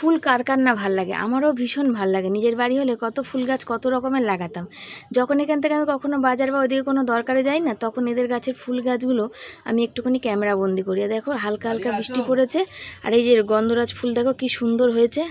ফুল কার কার না ভালো লাগে? আমারও ভীষণ ভালো লাগে। নিজের বাড়ি হলে কত ফুল গাছ কত রকমের লাগাতাম। যখন এখান থেকে আমি কখনো বাজার বা ওদিকে কোনো দরকারে যাই না তখন এদের গাছের ফুল গাছগুলো আমি একটুখানি ক্যামেরা বন্দি করি। দেখো হালকা হালকা বৃষ্টি পড়েছে আর এই যে গন্ধরাজ ফুল দেখো কি সুন্দর হয়েছে।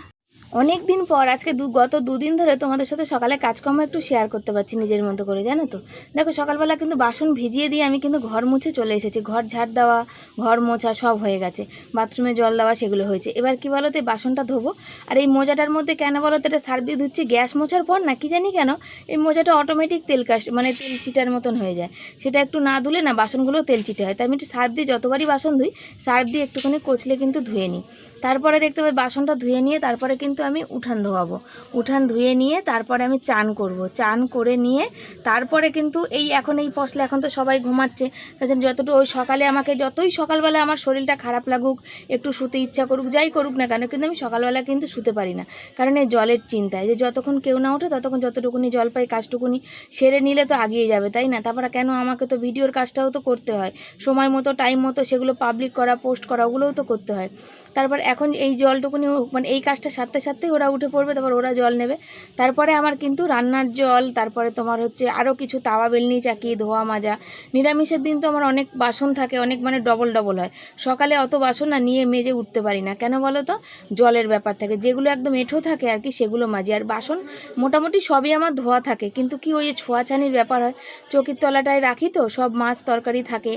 অনেক দিন পর, আজকে দু গত দুদিন ধরে তোমাদের সাথে সকালে কাজকর্ম একটু শেয়ার করতে পারছি নিজের মতো করে, জানো তো? দেখো, সকালবেলা কিন্তু বাসন ভিজিয়ে দিয়ে আমি কিন্তু ঘর মুছে চলে এসেছি। ঘর ঝাড় দেওয়া, ঘর মোছা সব হয়ে গেছে। বাথরুমে জল দেওয়া সেগুলো হয়েছে। এবার কি বলো তো বাসনটা ধোবো? আর এই মোজাটার মধ্যে কেন বলো তো, এটা সার্ভিস ধুচ্ছি, গ্যাস মোছার পর না, কি জানি কেন, এই মোজাটা অটোমেটিক তেল কাশ মানে তেল চিটার মতন হয়ে যায়। সেটা একটু না ধুলে না বাসনগুলোও তেল চিটে হয়। তাই আমি একটু সার্ফ দিয়ে যতবারই বাসন ধুই, সার্ফ দিয়ে একটুখানি কচলে কিন্তু ধুয়ে নিই। তারপরে দেখতে পাই বাসনটা ধুয়ে নিয়ে তারপরে কিন্তু আমি উঠান ধোয়াবো। উঠান ধুয়ে নিয়ে তারপরে আমি চান করব। চান করে নিয়ে তারপরে কিন্তু এই এখন এই পশলা, এখন তো সবাই ঘুমাচ্ছে। জন্য যতটুকু ওই সকালে আমাকে যতই সকালবেলা আমার শরীরটা খারাপ লাগুক, একটু শুতে ইচ্ছা করুক, যাই করুক না কেন, কিন্তু আমি সকালবেলা কিন্তু শুতে পারি না। কারণ এই জলের চিন্তায় যে যতক্ষণ কেউ না ওঠে ততক্ষণ যতটুকুনি জল পাই, কাজটুকুনি সেরে নিলে তো আগিয়ে যাবে, তাই না? তারপরে কেন আমাকে তো ভিডিওর কাজটাও তো করতে হয়। সময় মতো টাইম মতো সেগুলো পাবলিক করা পোস্ট করা, ওগুলোও তো করতে হয়। তারপর এখন এই জলটুকুনি মানে এই কাজটা সারতে সারতেই ওরা উঠে পড়বে, তারপর ওরা জল নেবে। তারপরে আমার কিন্তু রান্নার জল, তারপরে তোমার হচ্ছে আরও কিছু তাওয়া বেলনি চাকি ধোয়া মাজা। নিরামিষের দিন তো আমার অনেক বাসন থাকে, অনেক মানে ডবল ডবল হয়। সকালে অত বাসন না নিয়ে মেজে উঠতে পারি না। কেন বলো তো? জলের ব্যাপার থাকে। যেগুলো একদম এঁঠো থাকে আর কি, সেগুলো মাজি। আর বাসন মোটামুটি সবই আমার ধোয়া থাকে। কিন্তু কি ওই যে ছোঁয়াছানির ব্যাপার হয়? চকির তলাটায় রাখি তো, সব মাছ তরকারি থাকে।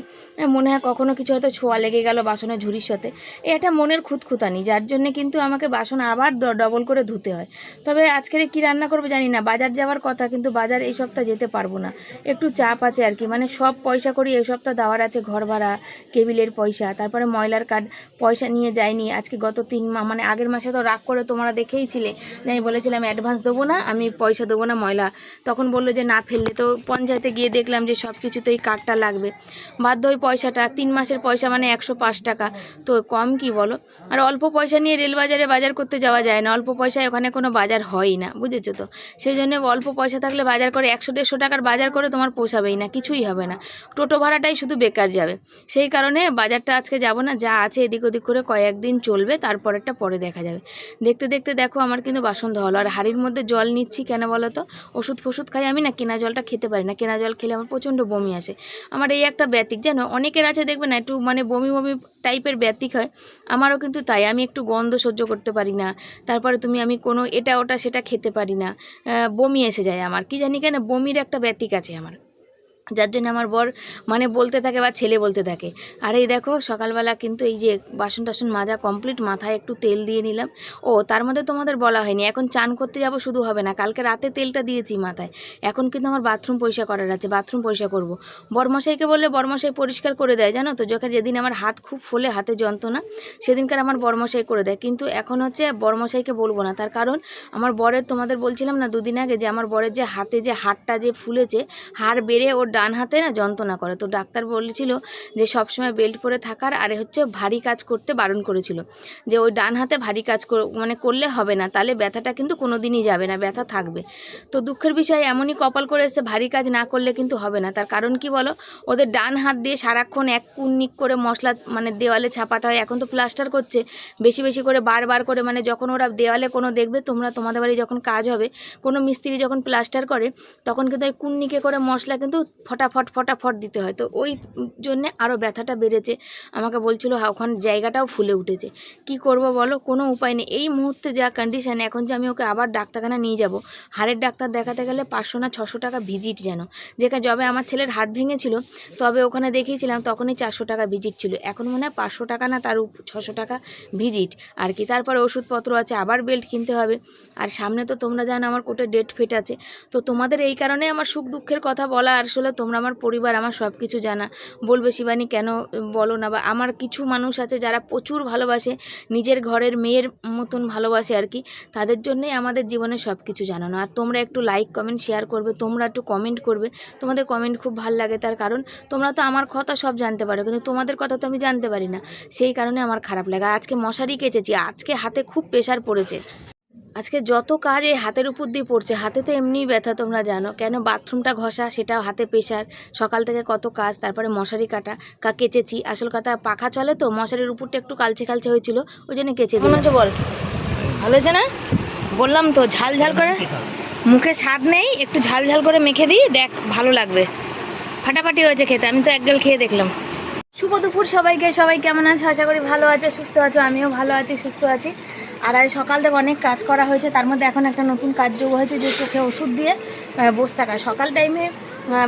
মনে হয় কখনো কিছু হয়তো ছোঁয়া লেগে গেল বাসনের ঝুড়ির সাথে। এটা মনের খুঁতখুতানি, যার জন্য কিন্তু আমাকে বাসন আবার ডবল করে ধুতে হয়। তবে আজকের কি রান্না করব জানি না, বাজার যাওয়ার কথা কিন্তু বাজার এই সপ্তাহ যেতে পারব না। একটু চাপ আছে আর কি মানে সব পয়সা করি, এই সপ্তাহ দেওয়ার আছে ঘর ভাড়া, কেবিলের পয়সা, তারপরে ময়লার কার্ড পয়সা নিয়ে যাইনি, আজকে গত তিন মা মানে আগের মাসে তো রাগ করে তোমরা দেখেই ছিলে আমি বলেছিলাম অ্যাডভান্স দেবো না, আমি পয়সা দেবো না ময়লা। তখন বলল যে না ফেললে, তো পঞ্চায়েতে গিয়ে দেখলাম যে সব কিছুতেই কার্ডটা লাগবে। বাধ্য ওই পয়সাটা, তিন মাসের পয়সা মানে একশো পাঁচ টাকা, তো কম কি বলো? আর অল্প পয়সা নিয়ে রেলবাজারে বাজার করতে যাওয়া যায় না অল্প পয়সায় ওখানে কোনো বাজার হয়ই না, বুঝেছ তো? সেই জন্য অল্প পয়সা থাকলে বাজার করে, একশো দেড়শো টাকার বাজার করে তোমার পোষাবেই না, কিছুই হবে না। টোটো ভাড়াটাই শুধু বেকার যাবে। সেই কারণে বাজারটা আজকে যাব না, যা আছে এদিক ওদিক করে কয়েকদিন চলবে তারপরেরটা পরে দেখা যাবে। দেখতে দেখতে দেখো আমার কিন্তু বাসন ধোয়া হলো আর হাড়ির মধ্যে জল নিচ্ছি কেন বলো তো? ওষুধ ফষুধ খাই আমি না, কেনা জলটা খেতে পারি না, কেনা জল খেলে আমার প্রচণ্ড বমি আসে। আমার এই একটা ব্যতিক, জানো? অনেকের আছে দেখবে না, একটু মানে বমি বমি টাইপের ব্যতিক হয়, আমারও কিন্তু তাই, আমি একটু গন্ধ সহ্য করতে পারি না। তারপরে তুমি, আমি কোনো এটা ওটা সেটা খেতে পারি না। বমি এসে যায় আমার। কি জানি কেন বমির একটা ব্যতিক আছে আমার। যার জন্য আমার বর মানে বলতে থাকে বা ছেলে বলতে থাকে। আর এই দেখো, সকালবেলা কিন্তু এই যে বাসন টাসন মাজা কমপ্লিট মাথায় একটু তেল দিয়ে নিলাম। ও, তার মধ্যে তোমাদের বলা হয়নি, এখন চান করতে যাব শুধু হবে না, কালকে রাতে তেলটা দিয়েছি মাথায়। এখন কিন্তু আমার বাথরুম পরিষ্কার করার আছে বাথরুম পরিষ্কার করব। বরমশাইকে বললে বরমশাই পরিষ্কার করে দেয়, জানো তো? যখন যেদিন আমার হাত খুব ফোলে, হাতে যন্ত্রণা, সেদিনকার আমার বরমশাই করে দেয়। কিন্তু এখন হচ্ছে বরমশাইকে বলব না, তার কারণ আমার বরের তোমাদের বলছিলাম না দুদিন আগে যে আমার বরের যে হাতে যে হাড়টা যে ফুলেছে, হাড় বেড়ে ওর ডান হাতে না যন্ত্রণা করে। তো ডাক্তার বলেছিল যে সবসময় বেল্ট পরে থাকার আরে হচ্ছে ভারী কাজ করতে বারণ করেছিল। যে ওই ডান হাতে ভারী কাজ মানে করলে হবে না, তাহলে ব্যথাটা কিন্তু কোনো দিনই যাবে না, ব্যথা থাকবে। তো দুঃখের বিষয় এমনই কপাল করে এসে ভারী কাজ না করলে কিন্তু হবে না। তার কারণ কি বলো? ওদের ডান হাত দিয়ে সারাক্ষণ এক কুন্নিক করে মশলা মানে দেওয়ালে ছাপাতে হয়। এখন তো প্লাস্টার করছে। বেশি বেশি করে বারবার করে মানে যখন ওরা দেওয়ালে কোনো দেখবে, তোমরা তোমাদের বাড়ি যখন কাজ হবে, কোনো মিস্ত্রি যখন প্লাস্টার করে, তখন কিন্তু ওই কুন্নিকে করে মশলা কিন্তু ফটাফট ফটাফট দিতে হয়। তো ওই জন্যে আরও ব্যথাটা বেড়েছে। আমাকে বলছিল হা, ওখানে জায়গাটাও ফুলে উঠেছে। কি করব বলো? কোনো উপায় নেই। এই মুহূর্তে যা কন্ডিশন এখন যে আমি ওকে আবার ডাক্তারখানা নিয়ে যাব হাড়ের ডাক্তার দেখাতে গেলে পাঁচশো না ছশো টাকা ভিজিট যেন। যেখানে যবে আমার ছেলের হাত ভেঙেছিল তবে ওখানে দেখিয়েছিলাম তখনই চারশো টাকা ভিজিট ছিল। এখন মনে হয় পাঁচশো টাকা না তার ছশো টাকা ভিজিট আর কি তারপরে ওষুধপত্র আছে আবার বেল্ট কিনতে হবে। আর সামনে তো তোমরা জানো আমার কোর্টে ডেট ফেট আছে। তো তোমাদের এই কারণে আমার সুখ দুঃখের কথা বলা আসলে তোমরা আমার পরিবার, আমার সব কিছু জানা। বলবে, শিবানী, কেন বলো না? বা আমার কিছু মানুষ আছে যারা প্রচুর ভালোবাসে, নিজের ঘরের মেয়ের মতন ভালোবাসে আর কি। তাদের জন্যই আমাদের জীবনে সব কিছু জানানো। আর তোমরা একটু লাইক কমেন্ট শেয়ার করবে, তোমরা একটু কমেন্ট করবে। তোমাদের কমেন্ট খুব ভালো লাগে, তার কারণ তোমরা তো আমার কথা সব জানতে পারো, কিন্তু তোমাদের কথা তো আমি জানতে পারি না। সেই কারণে আমার খারাপ লাগে। আজকে মশারি কেচেছি, আজকে হাতে খুব প্রেশার পড়েছে। আজকে যত কাজ এই হাতের উপর দিয়ে পড়ছে, হাতে তো এমনিই ব্যথা তোমরা জানো। কেন বাথরুমটা ঘষা সেটাও হাতে প্রেশার সকাল থেকে কত কাজ, তারপরে মশারি কাটা, কা কেচেছি। আসল কথা, পাখা চলে তো, মশারির উপরটা একটু কালচে কালচে হয়েছিল, ওই জন্য কেচে দিই বল। ভালো হয়েছে না? বললাম তো, ঝাল ঝাল করে। মুখে স্বাদ নেই, একটু ঝাল ঝাল করে মেখে দিই, দেখ, ভালো লাগবে। ফাটাফাটি হয়েছে খেতে, আমি তো একগাল খেয়ে দেখলাম। শুভ দুপুর সবাইকে। সবাই কেমন আছে? আশা করি ভালো আছে, সুস্থ আছো, আমিও ভালো আছি, সুস্থ আছি। আর আজ সকাল থেকে অনেক কাজ করা হয়েছে, তার মধ্যে এখন একটা নতুন কাজ যোগ হয়েছে যে চোখে ওষুধ দিয়ে বসে থাকা। সকাল টাইমে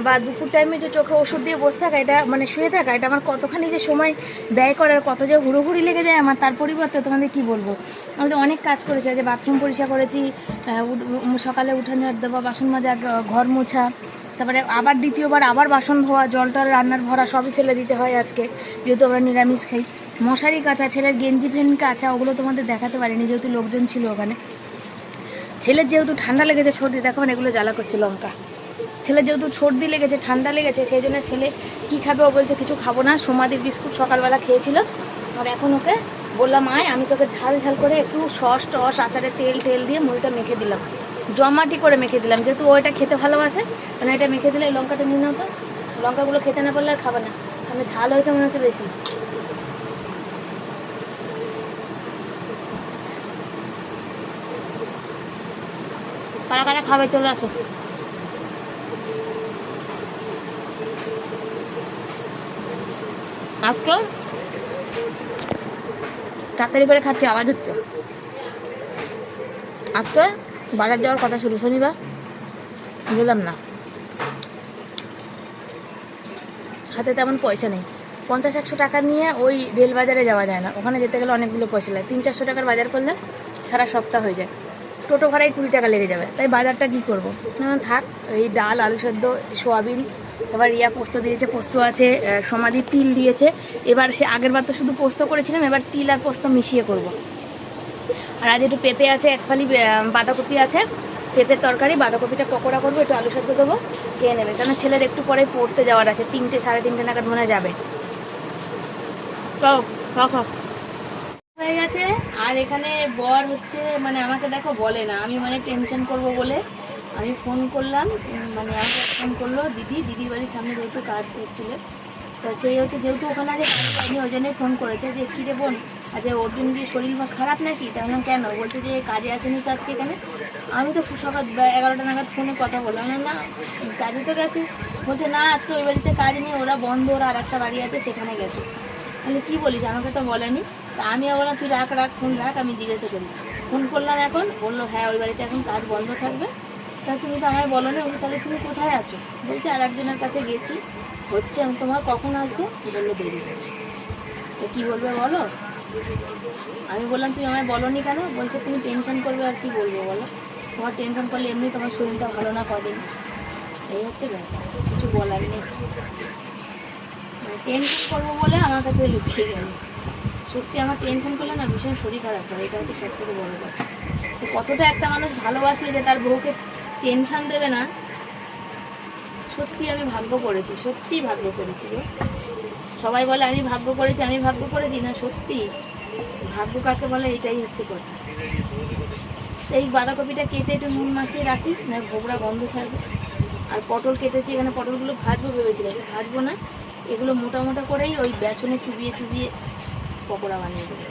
বা দুপুর টাইমে যে চোখে ওষুধ দিয়ে বসে থাকা, এটা মানে শুয়ে থাকা, এটা আমার কতখানি যে সময় ব্যয় করার কত যে হুড়োহুড়ি লেগে যায় আমার, তার পরিবর্তে তোমাদের কি বলব? আমাদের অনেক কাজ করেছি যে বাথরুম পরিষ্কার করেছি সকালে উঠান দেওয়া বাসন মাজা ঘর মোছা তারপরে আবার দ্বিতীয়বার আবার বাসন ধোয়া, জল টল, রান্নার ভরা সবই ফেলে দিতে হয় আজকে। যেহেতু আমরা নিরামিষ খাই। মশারি কাঁচা, ছেলের গেঞ্জি ফেন কাচা, ওগুলো তোমাদের দেখাতে পারিনি যেহেতু লোকজন ছিল ওখানে। ছেলের যেহেতু ঠান্ডা লেগেছে, সর্দি, দেখো এগুলো জ্বালা করছে লঙ্কা। ছেলের যেহেতু সর্দি লেগেছে, ঠান্ডা লেগেছে, সেই জন্য ছেলে কী খাবে ও বলছে, কিছু খাব না। সোমাদির বিস্কুট সকালবেলা খেয়েছিল। আর এখন ওকে বললাম, আয়, আমি তোকে ঝাল ঝাল করে একটু সস টস আচারে তেল, টেল দিয়ে মুড়িটা মেখে দিলাম। জমাটি করে মেখে দিলাম। যেহেতু ও এটা খেতে ভালোবাসে মানে এটা মেখে দিলে লঙ্কাটা নিয়ে নাও তো লঙ্কাগুলো খেতে না পারলে আর খাবে না। মানে ঝাল হয়েছে মনে হচ্ছে বেশি। কারা কারা খাবে চলে আসো। আজকে তাড়াতাড়ি করে খাচ্ছি, আওয়াজ হচ্ছে। আজকে বাজার যাওয়ার কথা ছিল শনিবার, গেলাম না। হাতে তেমন পয়সা নেই। পঞ্চাশ, একশো টাকা নিয়ে ওই রেল বাজারে যাওয়া যায় না। ওখানে যেতে গেলে অনেকগুলো পয়সা লাগে। তিন, চারশো টাকার বাজার করলে সারা সপ্তাহ হয়ে যায়। টোটো ভাড়ায় কুড়ি টাকা লেগে যাবে। তাই বাজারটা কী করব? না থাক। এই ডাল, আলু সেদ্ধ, সোয়াবিন, এবার ইয়া পোস্ত দিয়েছে, পোস্ত আছে সমাধি তিল দিয়েছে। এবার সে আগের বার তো শুধু পোস্ত করেছিলাম, এবার তিল আর পোস্ত মিশিয়ে করব। আর আজ একটু পেঁপে আছে এক ফালি বাঁধাকপি আছে। পেঁপের তরকারি, বাঁধাকপিটা পকোড়া করব, একটু আলু সেদ্ধ দেবো, খেয়ে নেবে। কেন ছেলের একটু পরে পড়তে যাওয়ার আছে, তিনটে, সাড়ে তিনটে নাগাদ মনে যাবে। হয়ে গেছে। আর এখানে বর হচ্ছে মানে আমাকে দেখো বলে না, আমি মানে টেনশন করব বলে আমি ফোন করলাম মানে আমাকে ফোন করল দিদি, দিদির বাড়ির সামনে যেহেতু কাজ হচ্ছিল তা সেই হচ্ছে যেহেতু ওখানে কাজ পাইনি ওই জন্যই ফোন করেছে যে কী রে বোন, আজ অর্জুন কি শরীর খারাপ নাকি? তাই বললাম, কেন? বলছে যে, কাজে আসেনি তো আজকে এখানে? আমি তো সকাল এগারোটা নাগাদ ফোনে কথা বললাম। না, কাজে তো গেছে। বলছে, না, আজকে ওই বাড়িতে কাজ নেই, ওরা বন্ধ, ওরা আর একটা বাড়ি আছে, সেখানে গেছে। বলে, কী বলিস? আমাকে তো বলেনি। তা আমি বললাম, তুই রাখ রাখ, ফোন রাখ, আমি জিজ্ঞাসা করি ফোন করলাম এখন, বলল হ্যাঁ ওই বাড়িতে এখন কাজ বন্ধ থাকবে। তা তুমি তো আমায় বলো না তাহলে তুমি কোথায় আছো? বলছে, আর একজনের কাছে গেছি। হচ্ছে, আমি তোমার কখন আসবে? বলল দেরি তো কী বলবে বলো? আমি বললাম, তুমি আমায় বলনি কেন? বলছে, তুমি টেনশন করবে আর কি বলব বলো? তোমার টেনশন করলে এমনি তোমার শরীরটা ভালো না কদিন। এই হচ্ছে ব্যাপার, কিছু বলার নেই। টেনশন করব বলে আমার কাছে লুকিয়ে গেল। সত্যি আমার টেনশন করলে না ভীষণ শরীর খারাপ করে এটা হচ্ছে সব থেকে বড় কথা। তো কতটা একটা মানুষ ভালোবাসলে যে তার বউকে টেনশন দেবে না সত্যি আমি ভাগ্য করেছি সত্যি ভাগ্য করেছি গো। সবাই বলে, আমি ভাগ্য করেছি, আমি ভাগ্য করেছি। না, সত্যি, ভাগ্য কাকে বলে, এটাই হচ্ছে কথা। এই বাঁধাকপিটা কেটে একটু নুন মাখিয়ে রাখি, না ভোগড়া গন্ধ ছাড়বে। আর পটল কেটেছি, এখানে পটলগুলো ভাজবো ভেবেছিলাম ভাজবো না। এগুলো মোটা মোটা করেই ওই বেসনে চুবিয়ে চুবিয়ে পকোড়া বানিয়ে দেবো।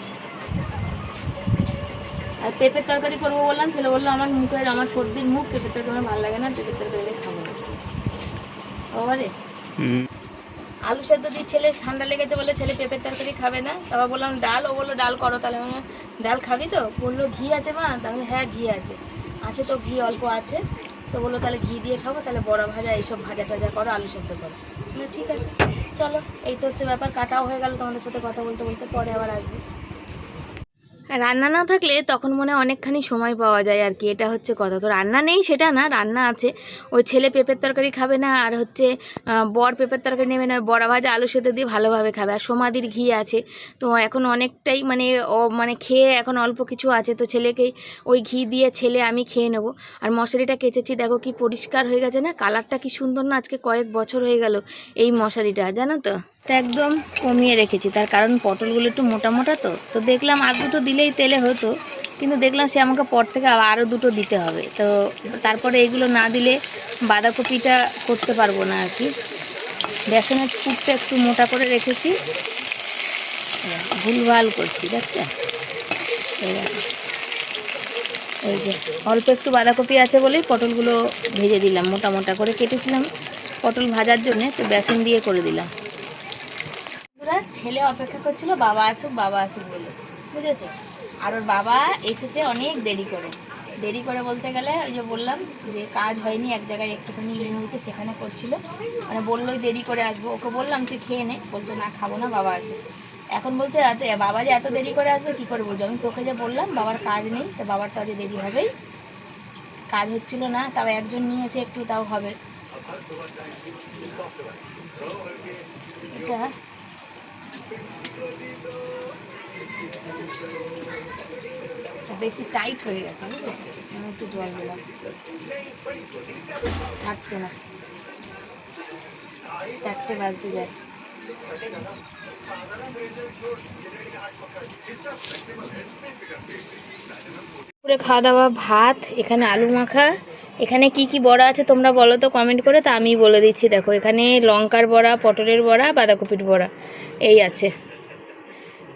আর পেঁপের তরকারি করব বললাম, ছেলে বলল, আমার মুখের, আমার সর্দির মুখ, পেঁপের তরকারি আমার ভালো লাগে না, পেঁপের তরকারি আমি খাব না। বাবারে। আলু সেদ্ধ দিয়ে ছেলে ঠান্ডা লেগেছে বলে ছেলে পেঁপের তরকারি খাবে না। তারপর বললাম ডাল। ও বলল ডাল করো তাহলে। আমি ডাল খাবি তো? বলল ঘি আছে মা। তাহলে হ্যাঁ ঘি আছে। আছে তো ঘি অল্প আছে। তো বলল তাহলে ঘি দিয়ে খাব তাহলে বড়া ভাজা এইসব ভাজা টাজা করো আলু সেদ্ধ করো। ঠিক আছে চলো। এই তো হচ্ছে ব্যাপার কাটাও হয়ে গেল তোমাদের সাথে কথা বলতে বলতে পরে আবার আসবে। রান্না না থাকলে তখন মনে অনেকখানি সময় পাওয়া যায় আর কি। এটা হচ্ছে কথা। তো রান্না নেই, সেটা না, রান্না আছে। ওই ছেলে পেঁপের তরকারি খাবে না, আর হচ্ছে বর পেঁপের তরকারি নেবে না বড়া ভাজা, আলু সেদ্ধ দিয়ে ভালোভাবে খাবে। আর সমাধির ঘি আছে, তো এখন অনেকটাই মানে ও মানে খেয়ে এখন অল্প কিছু আছে, তো ছেলেকেই ওই ঘি দিয়ে ছেলে আমি খেয়ে নেব। আর মশারিটা কেচেছি, দেখো কি পরিষ্কার হয়ে গেছে না, কালারটা কি সুন্দর না, আজকে কয়েক বছর হয়ে গেল এই মশারিটা, জানো তো? তা একদম কমিয়ে রেখেছি। তার কারণ পটলগুলো একটু মোটা মোটা তো। তো দেখলাম আর দুটো দিলেই তেলে হতো। কিন্তু দেখলাম সে আমাকে পর থেকে আরও দুটো দিতে হবে। তো তারপরে এগুলো না দিলে বাঁধাকপিটা করতে পারব না আর কি। বেসনের পুরটা একটু মোটা করে রেখেছি। ভুলভাল করছি, দেখছ? এই যে, অল্প একটু বাঁধাকপি আছে বলেই পটলগুলো ভেজে দিলাম, মোটা মোটা করে কেটেছিলাম। পটল ভাজার জন্যে তো বেসন দিয়ে করে দিলাম। ছেলে অপেক্ষা করছিল, বাবা আসুক বাবা আসুক বলে। বুঝেছ? আর ওর বাবা এসেছে অনেক দেরি করে। দেরি করে বলতে গেলে ওই যে বললাম যে কাজ হয়নি, এক জায়গায় একটুখানি ইয়ে হয়েছে, সেখানে করছিল। মানে বললোই দেরি করে আসব। ওকে বললাম, তুই খেয়ে নে। বলছে, না, খাব না, বাবা আসে এখন বলছে, এত, বাবা যে এত দেরি করে আসবে, কি করে বলছো আমি তোকে যে বললাম, বাবার কাজ নেই, তো বাবার তো আজ দেরি হবেই। কাজ হচ্ছিল না, তাও একজন নিয়েছে একটু, তাও হবে। এটা বেশি টাইট হয়ে গেছে আমি একটু জল দিলাম। ছাড়ছে না। চারটে বাজতে যায়। খাওয়া দাওয়া, ভাত, এখানে আলু মাখা। এখানে কি কি বড়া আছে তোমরা বলো তো কমেন্ট করে। তা আমি বলে দিচ্ছি, দেখো, এখানে লঙ্কার বড়া, পটলের বড়া, বাঁধাকপির বড়া, এই আছে।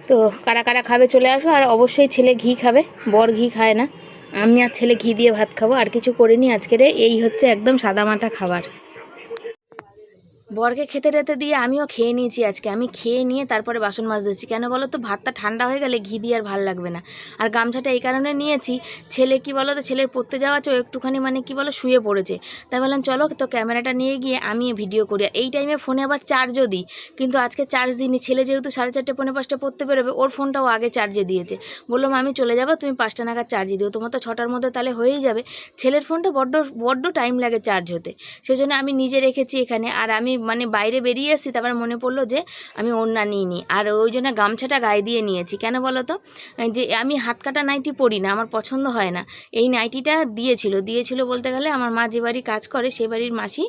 তো কারা কারা খাবে চলে আসো, আর অবশ্যই ছেলে ঘি খাবে, বর ঘি খায় না। আমি আর ছেলে ঘি দিয়ে ভাত খাব, আর কিছু করিনি আজকের, এই হচ্ছে একদম সাদামাটা খাবার। বরকে খেতে টেতে দিয়ে আমিও খেয়ে নিয়েছি আজকে। আমি খেয়ে নিয়ে তারপরে বাসন মাছ দিচ্ছি কেন বলো তো? ভাতটা ঠান্ডা হয়ে গেলে ঘি দিয়ে আর ভালো লাগবে না। আর গামছাটা এই কারণে নিয়েছি, ছেলে কি বলো তো ছেলের পড়তে যাওয়া আছে একটুখানি মানে কি বলো শুয়ে পড়েছে। তাই বললাম, চলো তো ক্যামেরাটা নিয়ে গিয়ে আমি ভিডিও করি। এই টাইমে ফোনে আবার চার্জও দিই। কিন্তু আজকে চার্জ দিইনি। ছেলে যেহেতু সাড়ে চারটে, পৌনে পাঁচটা পড়তে বেরোবে, ওর ফোনটাও আগে চার্জে দিয়েছে। বললাম, আমি চলে যাব, তুমি পাঁচটা নাগাদ চার্জে দিও। তোমার তো ছটার মধ্যে তাহলে হয়েই যাবে। ছেলের ফোনটা বড্ড বড্ড টাইম লাগে চার্জ হতে। সেই জন্য আমি নিজে রেখেছি এখানে। আর আমি মানে বাইরে বেরিয়ে এসেছি, তারপর মনে পড়ল যে আমি ওড়না নিই নি আর ওই জন্য গামছাটা গায়ে দিয়ে নিয়েছি। কেন বলো তো যে আমি হাত কাটা নাইটি পরি না, আমার পছন্দ হয় না। এই নাইটিটা দিয়েছিল। দিয়েছিল বলতে গেলে আমার মা যে বাড়ি কাজ করে, সে বাড়ির মাসি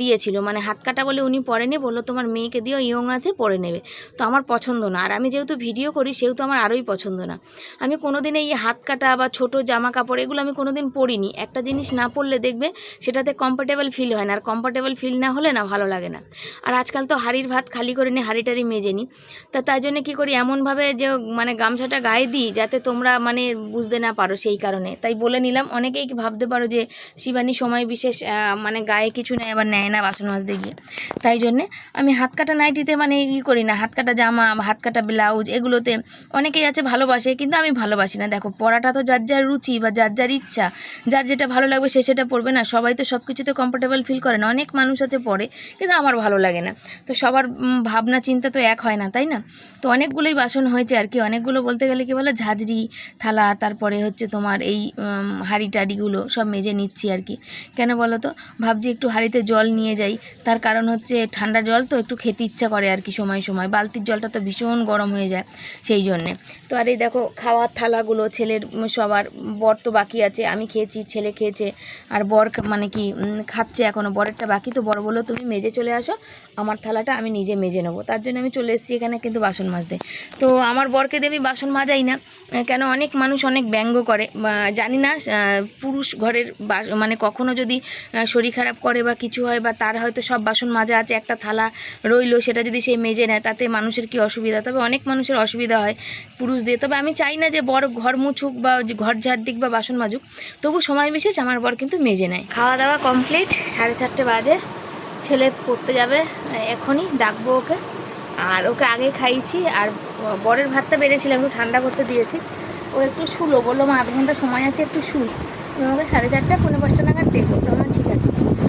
দিয়েছিল। মানে হাত কাটা বলে উনি পরেনি, বলল তোমার মেয়েকে দিও, ইয়ং আছে, পরে নেবে। তো আমার পছন্দ না। আর আমি যেহেতু ভিডিও করি, সেহেতু আমার আরোই পছন্দ না। আমি কোনোদিন এই হাত কাটা বা ছোট জামা কাপড় এগুলো আমি কোনোদিন পরিনি। একটা জিনিস না পরলে দেখবে, সেটাতে কমফোর্টেবল ফিল হয় না। আর কমফোর্টেবল ফিল না হলে না ভালো লাগে না। আর আজকাল তো হাড়ির ভাত খালি করে নিই হাঁড়ি টাড়ি মেজে নিই তা তাই জন্য কী করি, এমনভাবে যে মানে গামছাটা গায়ে দিই যাতে তোমরা মানে বুঝতে না পারো সেই কারণে। তাই বলে নিলাম, অনেকেই ভাবতে পারো যে শিবানী সময় বিশেষ মানে গায়ে কিছু নেয় আবার নেয় না বাসন মাজতে গিয়ে। তাই জন্যে আমি হাত কাটা নাইটিতে মানে ই করি না, হাত কাটা জামা, হাত কাটা ব্লাউজ এগুলোতে অনেকেই আছে ভালোবাসে, কিন্তু আমি ভালোবাসি না। দেখো পড়াটা তো যার যার রুচি বা যার যার ইচ্ছা, যার যেটা ভালো লাগবে সে সেটা পড়বে না। সবাই তো সব কিছুতে কমফোর্টেবল ফিল করে না। অনেক মানুষ আছে পড়ে কিন্তু আমার ভালো লাগে না। তো সবার ভাবনা, চিন্তা তো এক হয় না, তাই না? তো অনেকগুলোই বাসন হয়েছে আর কি। অনেকগুলো বলতে গেলে কি বলো, ঝাঁঝরি, থালা, তারপরে হচ্ছে তোমার এই হাঁড়ি টাড়িগুলো সব মেজে নিচ্ছি আর কি। কেন বলো তো? ভাবছি একটু হাঁড়িতে জল নিয়ে যাই। তার কারণ হচ্ছে ঠান্ডা জল তো একটু খেতে ইচ্ছা করে আর কি সময় সময়। বালতির জলটা তো ভীষণ গরম হয়ে যায় সেই জন্যে। তো আর এই দেখো, খাওয়ার থালাগুলো, ছেলের সবার, বর তো বাকি আছে, আমি খেয়েছি, ছেলে খেয়েছে, আর বর মানে কি খাচ্ছে এখনও বরেরটা বাকি। তো বর বলো তুমি মেজে চলে আসো, আমার থালাটা আমি নিজে মেজে নেব। তার জন্য আমি চলে এসেছি এখানে কিন্তু বাসন মাজতে। তো আমার বরকে আমি বাসন মাজাই না কেন অনেক মানুষ অনেক ব্যঙ্গ করে। জানি না পুরুষ ঘরের মানে কখনো যদি শরীর খারাপ করে বা কিছু হয় বা তার হয়তো সব বাসন মাজা আছে, একটা থালা রইল, সেটা যদি সে মেজে নেয়, তাতে মানুষের কি অসুবিধা? তবে অনেক মানুষের অসুবিধা হয় পুরুষ দিয়ে। তবে আমি চাই না যে বর ঘর মুছুক বা ঘর ঝাড় দিক বা বাসন মাজুক, তবু সময় বিশেষ আমার বর কিন্তু মেজে নেয়। খাওয়া দাওয়া কমপ্লিট, সাড়ে চারটে বাজে। ছেলে পড়তে যাবে, এখনই ডাকবো ওকে। আর ওকে আগে খাইয়েছি, আর বরের ভাতটা বেড়েছিলাম একটু ঠান্ডা করতে দিয়েছি। ও একটু শুলো, বলল, মা, আধ ঘণ্টা সময় আছে, একটু শুই। আমাকে সাড়ে চারটা পনেরো পাঁচটা নাগাদ ডেকো তো আমার ঠিক আছে।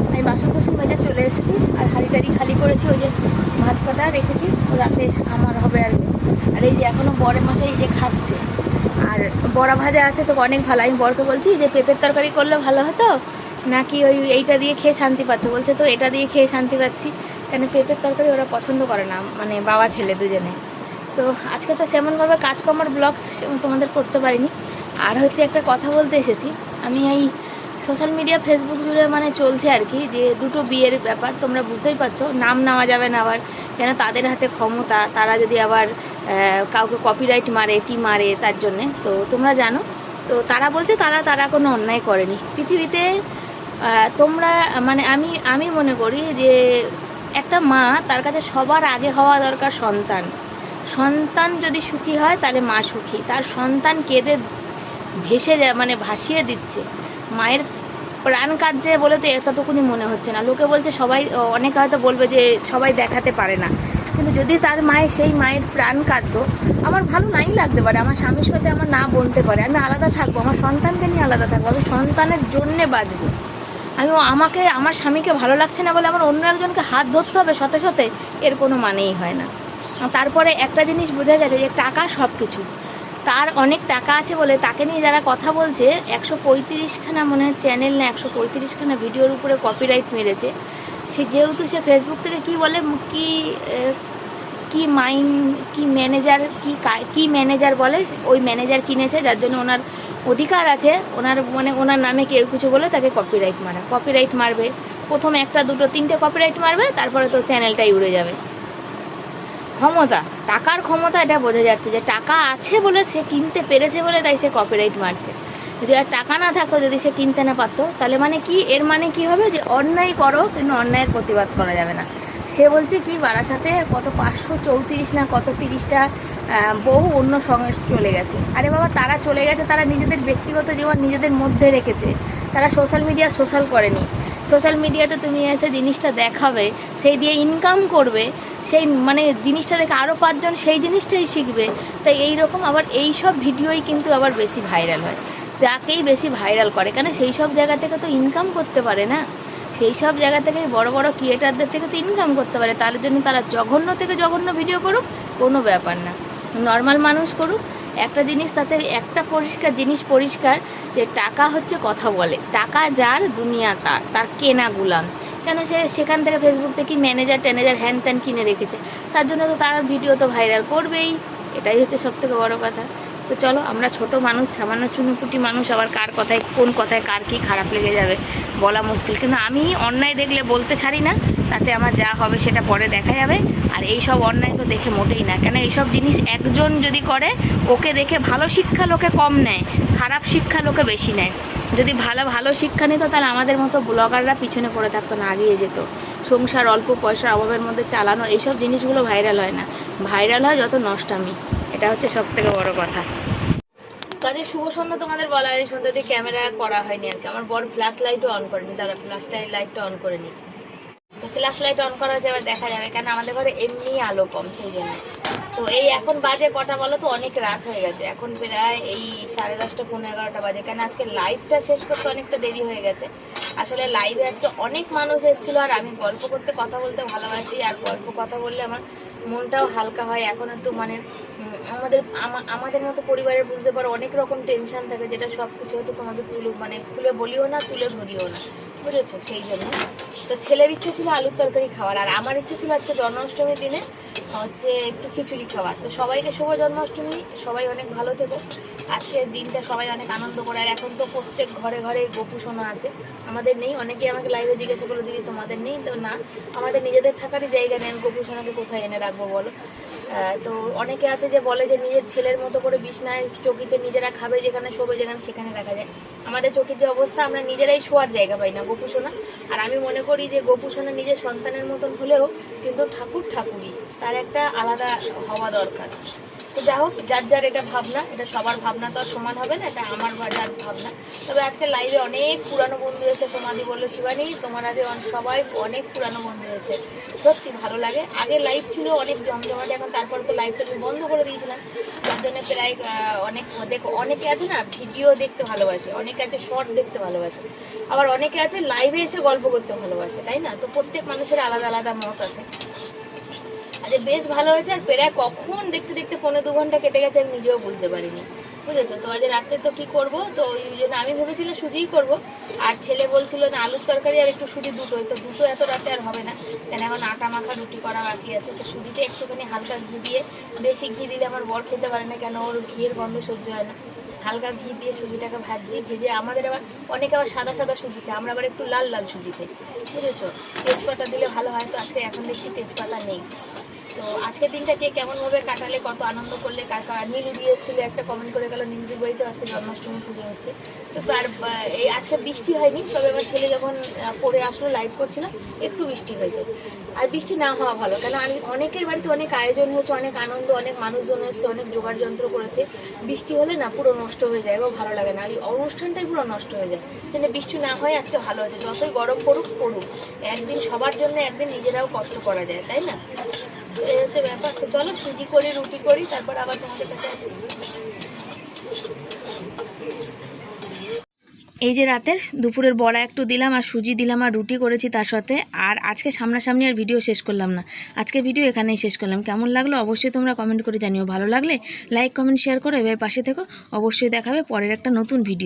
আমি বাসন কোসন মেজে চলে এসেছি, আর হাঁড়ি টাড়ি খালি করেছি, ওই যে ভাত কটা রেখেছি, রাতে আমার হবে আর আর এই যে এখনও বরের মশাই এই যে খাচ্ছে। আর বড়া ভাজা আছে, তো অনেক ভালো। আমি বরকে বলছি যে পেঁপের তরকারি করলে ভালো হতো? নাকি ওই এইটা দিয়ে খেয়ে শান্তি পাচ্ছ? বলছে তো, এটা দিয়ে খেয়ে শান্তি পাচ্ছি। কেন পেঁপের তরকারি ওরা পছন্দ করে না মানে বাবা ছেলে দুজনে। তো আজকে তো সেমনভাবে কাজকর্মার ব্লগ তোমাদের করতে পারিনি। আর হচ্ছে একটা কথা বলতে এসেছি। আমি এই সোশ্যাল মিডিয়া ফেসবুক জুড়ে মানে চলছে আর কি, যে দুটো বিয়ের ব্যাপার, তোমরা বুঝতেই পারছ। নাম নেওয়া যাবে না আবার। কেন তাদের হাতে ক্ষমতা, তারা যদি আবার কাউকে কপিরাইট মারে, কি মারে, তার জন্যে। তো তোমরা জানো। তো তারা বলছে, তারা তারা কোনো অন্যায় করেনি। পৃথিবীতে তোমরা মানে আমি আমি মনে করি যে একটা মা তার কাছে সবার আগে হওয়া দরকার সন্তান। সন্তান যদি সুখী হয়, তাহলে মা সুখী। তার সন্তান কেঁদে ভেসে যায় মানে ভাসিয়ে দিচ্ছে। মায়ের প্রাণ কাটছে বলে তো এতটুকুনি মনে হচ্ছে না। লোকে বলছে সবাই, অনেকে হয়তো বলবে যে সবাই দেখাতে পারে না। কিন্তু যদি তার মায়ের সেই মায়ের প্রাণ কাটতো আমার ভালো নাই লাগতে পারে। আমার স্বামীর সাথে আমার না বলতে পারে। আমি আলাদা থাকব, আমার সন্তানকে নিয়ে আলাদা থাকব। আমি সন্তানের জন্যে বাঁচবো। আমি আমাকে, আমার স্বামীকে ভালো লাগছে না বলে আমার অন্য একজনকে হাত ধরতে হবে সাথে সাথে এর কোনো মানেই হয় না। তারপরে একটা জিনিস বোঝা গেছে যে টাকা সব কিছু তার অনেক টাকা আছে বলে তাকে নিয়ে যারা কথা বলছে, একশো পঁয়ত্রিশখানা মনে হয় চ্যানেল না, একশো পঁয়ত্রিশখানা ভিডিওর উপরে কপিরাইট মেরেছে। সে যেহেতু সে ফেসবুক থেকে কি বলে, কি কি মাইন কি ম্যানেজার কা- কি ম্যানেজার বলে, ওই ম্যানেজার কিনেছে, যার জন্য ওনার অধিকার আছে, ওনার মানে ওনার নামে কেউ কিছু বলে তাকে কপিরাইট মারা। কপিরাইট মারবে। প্রথমে একটা, দুটো, তিনটে কপিরাইট মারবে, তারপরে তো চ্যানেলটাই উড়ে যাবে। ক্ষমতা, টাকার ক্ষমতা এটা বোঝা যাচ্ছে যে টাকা আছে বলে সে কিনতে পেরেছে বলে তাই সে কপিরাইট মারছে। যদি আর টাকা না থাকতো, যদি সে কিনতে না পারতো, তাহলে মানে কি? এর মানে কি হবে? যে অন্যায় করো, কিন্তু অন্যায়ের প্রতিবাদ করা যাবে না। সে বলছে কি, বারাসাতে কত পাঁচশো চৌত্রিশ না কত তিরিশটা বহু অন্য সঙ্গে চলে গেছে। আরে বাবা, তারা চলে গেছে, তারা নিজেদের ব্যক্তিগত জীবন নিজেদের মধ্যে রেখেছে। তারা সোশ্যাল মিডিয়া সোশ্যাল করেনি। সোশ্যাল মিডিয়াতে তুমি এসে জিনিসটা দেখাবে, সেই দিয়ে ইনকাম করবে, সেই মানে জিনিসটা দেখে আরও পাঁচজন সেই জিনিসটাই শিখবে। তাই এই রকম আবার এই সব ভিডিওই কিন্তু আবার বেশি ভাইরাল হয়। যাকেই বেশি ভাইরাল করে, কেন সেই সব জায়গা থেকে তো ইনকাম করতে পারে না? সেই সব জায়গা থেকে বড় বড় ক্রিয়েটারদের থেকে তো ইনকাম করতে পারে। তার জন্য তারা জঘন্য থেকে জঘন্য ভিডিও করুক, কোনো ব্যাপার না। নর্মাল মানুষ করুক, একটা জিনিস তাতে একটা পরিষ্কার জিনিস পরিষ্কার, যে টাকা হচ্ছে কথা বলে। টাকা যার, দুনিয়া তার তার কেনা গুলাম। কেন সে সেখান থেকে ফেসবুক থেকে ম্যানেজার ট্যানেজার হ্যান ত্যান কিনে রেখেছে। তার জন্য তো তার ভিডিও তো ভাইরাল করবেই। এটাই হচ্ছে সব থেকে বড় কথা। তো চলো, আমরা ছোট মানুষ, সামান্য চুনুপুটি মানুষ, আবার কার কথায়, কোন কথায় কার কী খারাপ লেগে যাবে বলা মুশকিল। কিন্তু আমি অন্যায় দেখলে বলতে ছাড়ি না, তাতে আমার যা হবে সেটা পরে দেখা যাবে। আর এই সব অন্যায় তো দেখে মোটেই না, কেন এইসব জিনিস একজন যদি করে, ওকে দেখে ভালো শিক্ষা লোকে কম নেয়, খারাপ শিক্ষা লোকে বেশি নেয়। যদি ভালো ভালো শিক্ষা নিত, তাহলে আমাদের মতো ব্লগাররা পিছনে পড়ে থাকতো না, আগিয়ে যেত। সংসার অল্প পয়সার অভাবের মধ্যে চালানো, এইসব জিনিসগুলো ভাইরাল হয় না। ভাইরাল হয় যত নষ্টামি। এটা হচ্ছে সব থেকে বড় কথা। কাজে শুভ সন্ধ্যা তোমাদের বলা হয় সন্ধ্যাতে ক্যামেরা করা হয়নি আর কি। আমার বড় ফ্ল্যাশ লাইটও অন করেনি, তারা ফ্ল্যাশ লাইটটা অন করেনি। তো ফ্ল্যাশ লাইট অন করা যাবে, দেখা যাবে, কেন আমাদের ঘরে এমনি আলো কম সেই জন্য। তো এই এখন বাজে কটা বলো তো, অনেক রাত হয়ে গেছে। এখন প্রায় এই সাড়ে দশটা পনেরো এগারোটা বাজে। কেন আজকে লাইভটা শেষ করতে অনেকটা দেরি হয়ে গেছে। আসলে লাইভে আজকে অনেক মানুষ এসেছিল আর আমি গল্প করতে, কথা বলতে ভালোবাসি। আর গল্প, কথা বললে আমার মনটাও হালকা হয়। এখন একটু মানে আমাদের আমাদের মতো পরিবারের বুঝতে পারো অনেক রকম টেনশন থাকে যেটা সব কিছু হয়তো তোমাদের তুলে মানে খুলে বলিও না, তুলে ধরিও না। বুঝেছ? সেই জন্য। তো ছেলের ইচ্ছে ছিল আলুর তরকারি খাওয়ার। আর আমার ইচ্ছে ছিল আজকে জন্মাষ্টমীর দিনে হচ্ছে একটু খিচুড়ি খাওয়ার তো সবাইকে শুভ জন্মাষ্টমী, সবাই অনেক ভালো থেকো। আজকের দিনটা সবাই অনেক আনন্দ করে। আর এখন তো প্রত্যেক ঘরে ঘরে গোপু আছে। আমাদের নেই, অনেকেই আমাকে লাইভে জিজ্ঞাসা করল, দিদি, তোমাদের নেই? তো না, আমাদের নিজেদের থাকারই জায়গা নেই। আমি গোপু কোথায় এনে রাখব বলো? তো অনেকে আছে যে বলে যে নিজের ছেলের মতো করে বিছনায় চকিতে নিজেরা খাবে যেখানে শোবে যেখানে সেখানে রাখা যায়। আমাদের চকির যে অবস্থা, আমরা নিজেরাই শোয়ার জায়গা পাই না গোপু আর আমি মনে করি যে গোপু নিজের সন্তানের মতন হলেও কিন্তু ঠাকুর ঠাকুরই। তার একটা আলাদা হওয়া দরকার। তো যাই হোক, যার যার এটা ভাবনা, এটা সবার ভাবনা তো সমান হবে না, এটা আমার যার ভাবনা। তবে আজকে লাইভে অনেক পুরানো বন্ধু এসে তোমাদি বলল, শিবানী, তোমার আগে সবাই অনেক পুরানো বন্ধু এসে সত্যি ভালো লাগে। আগে লাইভ ছিল অনেক জমজমাটে, এখন তারপরে তো লাইভটা আমি বন্ধ করে দিয়েছিলাম। যার জন্য প্রায় অনেক, দেখো, অনেকে আছে না ভিডিও দেখতে ভালোবাসে, অনেকে আছে শর্ট দেখতে ভালোবাসে। আবার অনেকে আছে লাইভে এসে গল্প করতে ভালোবাসে, তাই না? তো প্রত্যেক মানুষের আলাদা আলাদা মত আছে। আচ্ছা বেশ ভালো হয়েছে। আর প্রায় কখন দেখতে দেখতে পনেরো দু ঘণ্টা কেটে গেছে আমি নিজেও বুঝতে পারিনি। বুঝেছ? তো আজ রাত্রে তো কি করব? তো ওই জন্য আমি ভেবেছিলাম সুজিই করব। আর ছেলে বলছিল, না, আলুর তরকারি আর একটু সুজি দুটো। তো দুটো এত রাতে আর হবে না। কেন এখন আটা মাখা রুটি করা বাকি আছে। তো সুজিটা একটুখানি হালকা ঘি দিয়ে, বেশি ঘি দিলে আমার বর খেতে পারে না, কেন ওর ঘিয়ের গন্ধ সহ্য হয় না। হালকা ঘি দিয়ে সুজিটাকে ভাজি, ভেজে আমাদের আবার, অনেকে আবার সাদা সাদা সুজি খায়। আমরা আবার একটু লাল লাল সুজি খাই। বুঝেছ? তেজপাতা দিলে ভালো হয়। তো আজকে এখন দেখছি তেজপাতা নেই। তো আজকের দিনটা কে কেমনভাবে কাটালে, কত আনন্দ করলে কাকা নীলু দিয়ে এসেছিল, একটা কমেন্ট করে গেল, নীলুদির বাড়িতে আজকে জন্মাষ্টমী পুজো হচ্ছে। তো আর এই আজকে বৃষ্টি হয়নি, তবে আমার ছেলে যখন পড়ে আসলো লাইভ করছিলাম একটু বৃষ্টি হয়েছে। আর বৃষ্টি না হওয়া ভালো, কেন আমি, অনেকের বাড়িতে অনেক আয়োজন হয়েছে, অনেক আনন্দ, অনেক মানুষজন এসছে, অনেক জোগাড় যন্ত্র করেছে। বৃষ্টি হলে না পুরো নষ্ট হয়ে যায় এবং ভালো লাগে না। ওই অনুষ্ঠানটাই পুরো নষ্ট হয়ে যায়। সেটা বৃষ্টি না হয়, আজকে ভালো হয়েছে। যতই গরম পড়ুক পড়ুক। একদিন সবার জন্য একদিন নিজেরাও কষ্ট করা যায়, তাই না? এই হচ্ছে ব্যাপার। তো চলো, সুজি করি, রুটি করি, তারপর আবার তোমাদের কাছে আসি। এই যে রাতের, দুপুরের বড়া একটু দিলাম আর সুজি দিলাম আর রুটি করেছি তার সাথে। আর আজকে সামনাসামনি আর ভিডিও শেষ করলাম না। আজকে ভিডিও এখানেই শেষ করলাম। কেমন লাগল অবশ্যই তোমরা কমেন্ট করে জানিও। ভালো লাগলে লাইক কমেন্ট শেয়ার করো। এবার পাশে থেকো। অবশ্যই দেখাবে পরের একটা নতুন ভিডিও